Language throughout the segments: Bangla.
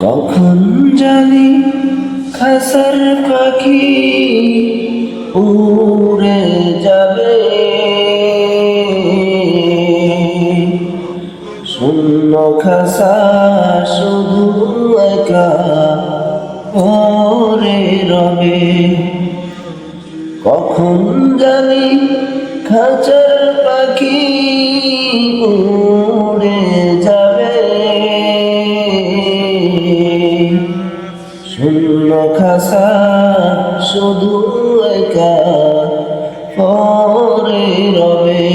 কখন জানি খাসার পাখি উড়ে যাবে। শূন্য খাসা শুধু একা পরে রবে। কখন জানি খাঁচার পাখি উড়ে শূন্য খাসা, শুধু রবে।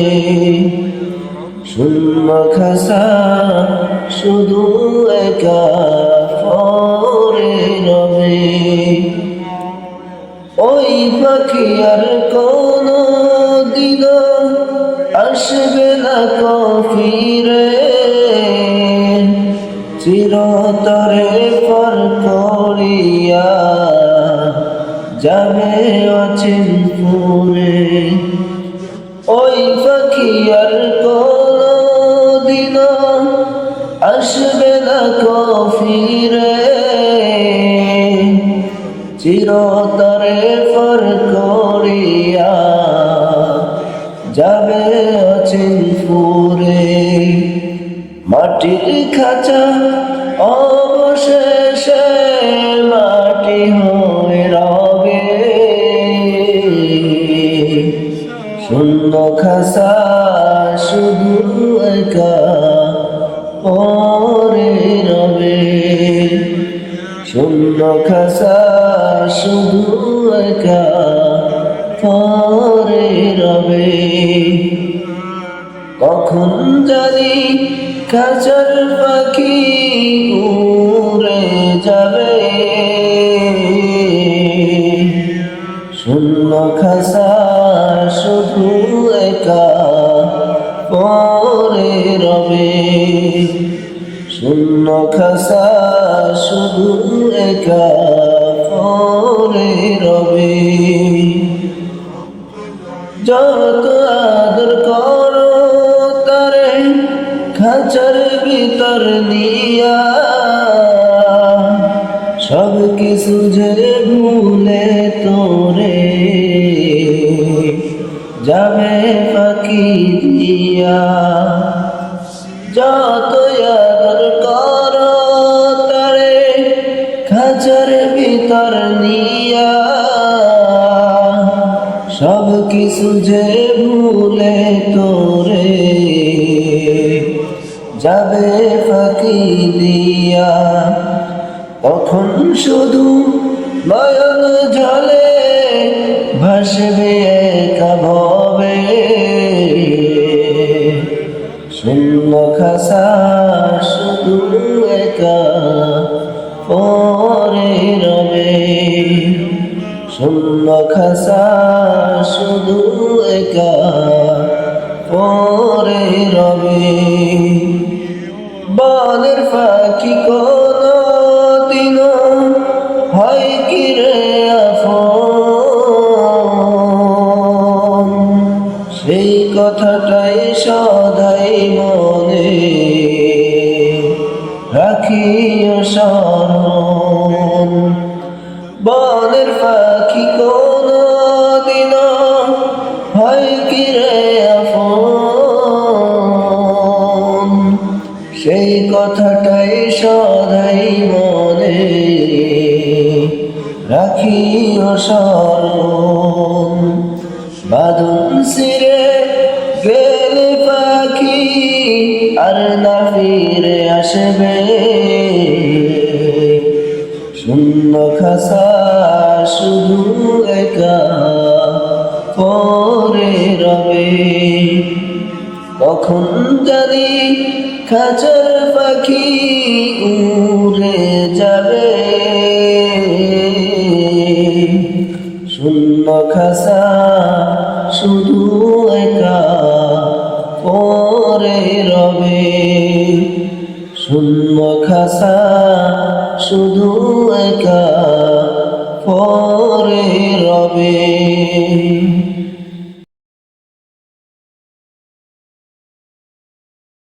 শূন্য খাসা, শুধু একা পরে রবে। ওই পাখি আর কোনো দিন আসবে না কফিরে যাবে অচিনপুরে ওই আর কোনো দিন আসবে না কফিরে। চিরতরে ফর করিয়া যাবে অচিনপুরে মাটির খাঁচা অবশেষে মাটি হয়ে। শূন্য খাসা, শুধু একা পরে রবে। শূন্য খাসা, শুধু একা পরে রবে। কখন জানি খাঁচার পাখি উড়ে যাবে। শূন্য খাসা পরে রবে। শূন্য খাসা শুধু একা পরে রবে। যত আদর করো তারে খাঁচার ভিতর নিয়া। সব কিছু ঝেড়ে ভুলে তোরে যাবে পাখি দিয়া। যত করো তারে খাঁচার ভিতর নিয়া। সব কিছু যে ভুলে তোরে যাবে ফাঁকি দিয়া। তখন শুধু নয়ন জলে ভাসবে পরে রবে। শূন্য খাসা শুধু একা পরে রবে। বনের পাখি কোন দিন হয় কি রে সেই কথাটাই সদাই রাখিও স্মরণ। বনের পাখি কোন দিন হয় কি রে সেই কথাটাই সদাই মনে রাখিও স্মরণ। বাদন সিরে আর না ফিরে আসবে। শূন্য খাসা শুধু একা পরে রবে। কখন জানি খাঁচার পাখি উড়ে যাবে। শূন্য খাসা শুধু একা পরে শূন্য খাসা শুধু একা রবে